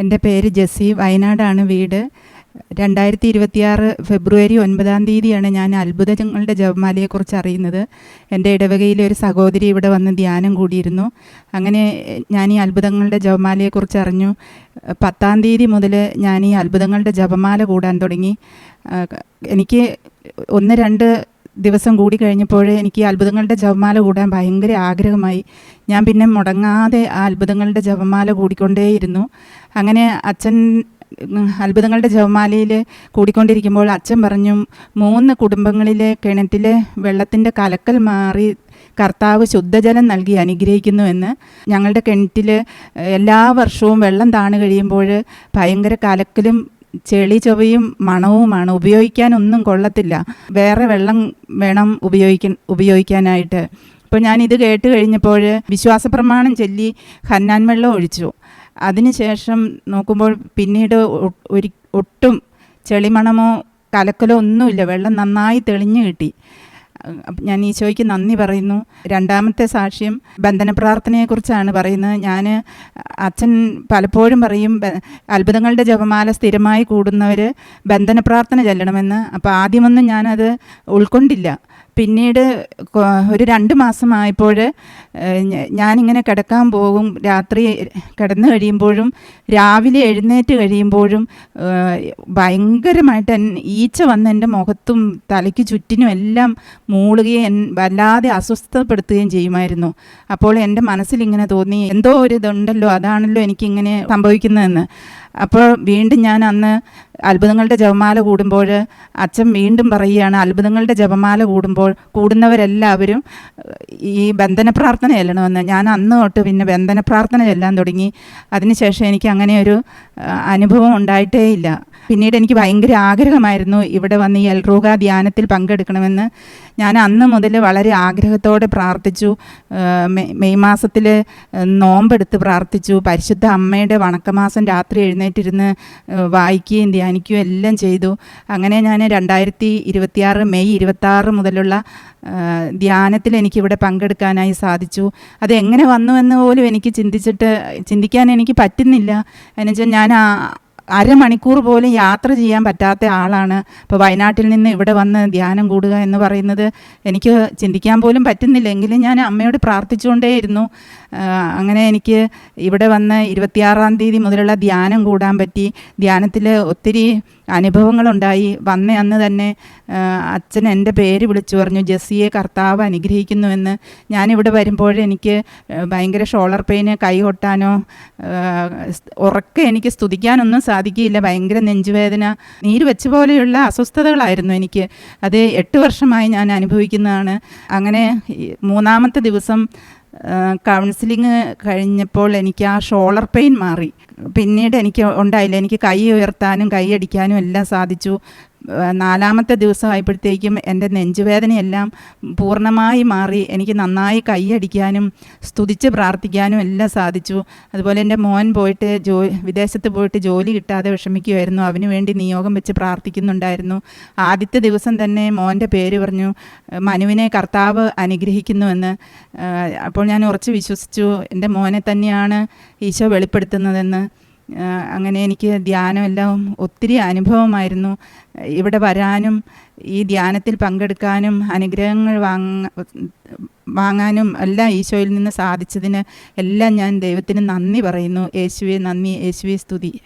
എന്റെ പേര് ജെസ്സി. വയനാടാണ് വീട്. രണ്ടായിരത്തി ഇരുപത്തിയാറ് ഫെബ്രുവരി ഒൻപതാം തീയതിയാണ് ഞാൻ അത്ഭുതങ്ങളുടെ ജപമാലയെക്കുറിച്ച് അറിയുന്നത്. എന്റെ ഇടവകയിലെ ഒരു സഹോദരി ഇവിടെ വന്ന് ധ്യാനം കൂടിയിരുന്നു. അങ്ങനെ ഞാൻ ഈ അത്ഭുതങ്ങളുടെ ജപമാലയെക്കുറിച്ച് അറിഞ്ഞു. പത്താം തീയതി മുതൽ ഞാൻ ഈ അത്ഭുതങ്ങളുടെ ജപമാല കൂടാൻ തുടങ്ങി. എനിക്ക് ഒന്ന് രണ്ട് ദിവസം കൂടി കഴിഞ്ഞപ്പോൾ എനിക്ക് അത്ഭുതങ്ങളുടെ ജപമാല കൂടാൻ ഭയങ്കര ആഗ്രഹമായി. ഞാൻ പിന്നെ മുടങ്ങാതെ ആ അത്ഭുതങ്ങളുടെ ജപമാല കൂടിക്കൊണ്ടേയിരുന്നു. അങ്ങനെ അച്ഛൻ അത്ഭുതങ്ങളുടെ ജപമാലയിൽ കൂടിക്കൊണ്ടിരിക്കുമ്പോൾ അച്ഛൻ പറഞ്ഞു മൂന്ന് കുടുംബങ്ങളിലെ കിണറ്റിലെ വെള്ളത്തിന്റെ കലക്കൽ മാറി കർത്താവ് ശുദ്ധജലം നൽകി അനുഗ്രഹിക്കുന്നു എന്ന്. ഞങ്ങളുടെ കിണറ്റിൽ എല്ലാ വർഷവും വെള്ളം താണു കഴിയുമ്പോൾ ഭയങ്കര കലക്കലും ചെളി ചൊവയും മണവുമാണ്. ഉപയോഗിക്കാനൊന്നും കൊള്ളത്തില്ല. വേറെ വെള്ളം വേണം ഉപയോഗിക്കാൻ ഉപയോഗിക്കാനായിട്ട്. അപ്പോൾ ഞാൻ ഇത് കേട്ട് കഴിഞ്ഞപ്പോൾ വിശ്വാസ പ്രമാണം ചൊല്ലി ഹന്നാൻ വെള്ളം ഒഴിച്ചു. അതിനുശേഷം നോക്കുമ്പോൾ പിന്നീട് ഒരി ഒട്ടും ചെളിമണമോ കലക്കലോ ഒന്നുമില്ല. വെള്ളം നന്നായി തെളിഞ്ഞു കിട്ടി. ഞാൻ ഈശോയ്ക്ക് നന്ദി പറയുന്നു. രണ്ടാമത്തെ സാക്ഷ്യം ബന്ധന പ്രാർത്ഥനയെക്കുറിച്ചാണ് പറയുന്നത്. ഞാൻ അച്ഛൻ പലപ്പോഴും പറയും അത്ഭുതങ്ങളുടെ ജപമാല സ്ഥിരമായി കൂടുന്നവർ ബന്ധന പ്രാർത്ഥന ചെല്ലണമെന്ന്. അപ്പോൾ ആദ്യമൊന്നും ഞാനത് ഉൾക്കൊണ്ടില്ല. പിന്നീട് ഒരു രണ്ട് മാസമായപ്പോൾ ഞാനിങ്ങനെ കിടക്കാൻ പോകും രാത്രി കിടന്നു കഴിയുമ്പോഴും രാവിലെ എഴുന്നേറ്റ് കഴിയുമ്പോഴും ഭയങ്കരമായിട്ട് ഈച്ച വന്ന് എന്റെ മുഖത്തും തലയ്ക്ക് ചുറ്റിനും എല്ലാം മൂളുകയും വല്ലാതെ അസ്വസ്ഥപ്പെടുത്തുകയും ചെയ്യുമായിരുന്നു. അപ്പോൾ എന്റെ മനസ്സിൽ ഇങ്ങനെ തോന്നി എന്തോ ഒരു ഇതുണ്ടല്ലോ അതാണല്ലോ എനിക്കിങ്ങനെ സംഭവിക്കുന്നതെന്ന്. അപ്പോൾ വീണ്ടും ഞാൻ അന്ന് അത്ഭുതങ്ങളുടെ ജപമാല കൂടുമ്പോൾ അച്ഛൻ വീണ്ടും പറയുകയാണ് അത്ഭുതങ്ങളുടെ ജപമാല കൂടുമ്പോൾ കൂടുന്നവരെല്ലാവരും ഈ ബന്ധന പ്രാർത്ഥന ചെല്ലണമെന്ന്. ഞാൻ അന്ന് തൊട്ട് പിന്നെ ബന്ധന പ്രാർത്ഥന ചെല്ലാൻ തുടങ്ങി. അതിനുശേഷം എനിക്ക് അങ്ങനെ ഒരു അനുഭവം ഉണ്ടായിട്ടേ ഇല്ല. പിന്നീട് എനിക്ക് ഭയങ്കര ആഗ്രഹമായിരുന്നു ഇവിടെ വന്ന് ഈ എൽറൂക ധ്യാനത്തിൽ പങ്കെടുക്കണമെന്ന്. ഞാൻ അന്ന് മുതൽ വളരെ ആഗ്രഹത്തോടെ പ്രാർത്ഥിച്ചു. മെയ് മാസത്തിൽ നോമ്പെടുത്ത് പ്രാർത്ഥിച്ചു. പരിശുദ്ധ അമ്മയുടെ വണക്കമാസം രാത്രി എഴുന്നേറ്റിരുന്ന് വായിക്കുകയും ധ്യാനിക്കുകയും എല്ലാം ചെയ്തു. അങ്ങനെ ഞാൻ രണ്ടായിരത്തി ഇരുപത്തിയാറ് മെയ് ഇരുപത്താറ് മുതലുള്ള ധ്യാനത്തിൽ എനിക്കിവിടെ പങ്കെടുക്കാനായി സാധിച്ചു. അത് എങ്ങനെ വന്നുവെന്ന് പോലും എനിക്ക് ചിന്തിച്ചിട്ട് ചിന്തിക്കാൻ എനിക്ക് പറ്റുന്നില്ല. എന്നുവെച്ചാൽ ഞാൻ അരമണിക്കൂർ പോലും യാത്ര ചെയ്യാൻ പറ്റാത്ത ആളാണ്. ഇപ്പോൾ വയനാട്ടിൽ നിന്ന് ഇവിടെ വന്ന് ധ്യാനം കൂടുക എന്ന് പറയുന്നത് എനിക്ക് ചിന്തിക്കാൻ പോലും പറ്റുന്നില്ല. എങ്കിലും ഞാൻ അമ്മയോട് പ്രാർത്ഥിച്ചുകൊണ്ടേയിരുന്നു. അങ്ങനെ എനിക്ക് ഇവിടെ വന്ന് ഇരുപത്തിയാറാം തീയതി മുതലുള്ള ധ്യാനം കൂടാൻ പറ്റി. ധ്യാനത്തിൽ ഒത്തിരി അനുഭവങ്ങളുണ്ടായി. വന്ന അന്ന് തന്നെ അച്ഛൻ എന്റെ പേര് വിളിച്ചു പറഞ്ഞു ജെസ്സിയെ കർത്താവ് അനുഗ്രഹിക്കുന്നുവെന്ന് ഞാനിവിടെ വരുമ്പോൾ എനിക്ക് ഭയങ്കര ഷോളർ പെയിന് കൈ കൊട്ടാനോ ആ, സ്- ഉറക്കെ എനിക്ക് സ്തുതിക്കാനൊന്നും സാധിക്കില്ല ഭയങ്കര നെഞ്ചുവേദന നീര് വെച്ച പോലെയുള്ള അസ്വസ്ഥതകളായിരുന്നു എനിക്ക്. അത് എട്ട് വർഷമായി ഞാൻ അനുഭവിക്കുന്നതാണ്. അങ്ങനെ മൂന്നാമത്തെ ദിവസം കൗൺസിലിങ് കഴിഞ്ഞപ്പോൾ എനിക്ക് ആ ഷോളർ പെയിൻ മാറി. പിന്നീട് എനിക്ക് ഉണ്ടായില്ല. എനിക്ക് കൈ ഉയർത്താനും കൈ അടിക്കാനും എല്ലാം സാധിച്ചു. നാലാമത്തെ ദിവസമായപ്പോഴത്തേക്കും എന്റെ നെഞ്ചുവേദനയെല്ലാം പൂർണമായി മാറി എനിക്ക് നന്നായി കൈയടിക്കാനും സ്തുതിച്ച് പ്രാർത്ഥിക്കാനും എല്ലാം സാധിച്ചു. അതുപോലെ എന്റെ മോൻ പോയിട്ട് ജോ വിദേശത്ത് പോയിട്ട് ജോലി കിട്ടാതെ വിഷമിക്കുമായിരുന്നു അവന് വേണ്ടി നിയോഗം വെച്ച് പ്രാർത്ഥിക്കുന്നുണ്ടായിരുന്നു. ആദ്യത്തെ ദിവസം തന്നെ മോന്റെ പേര് പറഞ്ഞു മനുവിനെ കർത്താവ് അനുഗ്രഹിക്കുന്നുവെന്ന്. അപ്പോൾ ഞാൻ ഉറച്ച് വിശ്വസിച്ചു എന്റെ മോനെ തന്നെയാണ് ഈശോ വെളിപ്പെടുത്തുന്നതെന്ന്. അങ്ങനെ എനിക്ക് ധ്യാനമെല്ലാം ഒത്തിരി അനുഭവമായിരുന്നു. ഇവിടെ വരാനും ഈ ധ്യാനത്തിൽ പങ്കെടുക്കാനും അനുഗ്രഹങ്ങൾ വാങ്ങ വാങ്ങാനും എല്ലാം ഈശോയിൽ നിന്ന് സാധിച്ചതിന് എല്ലാം ഞാൻ ദൈവത്തിന് നന്ദി പറയുന്നു. യേശുവെ നന്ദി. യേശുവെ സ്തുതി.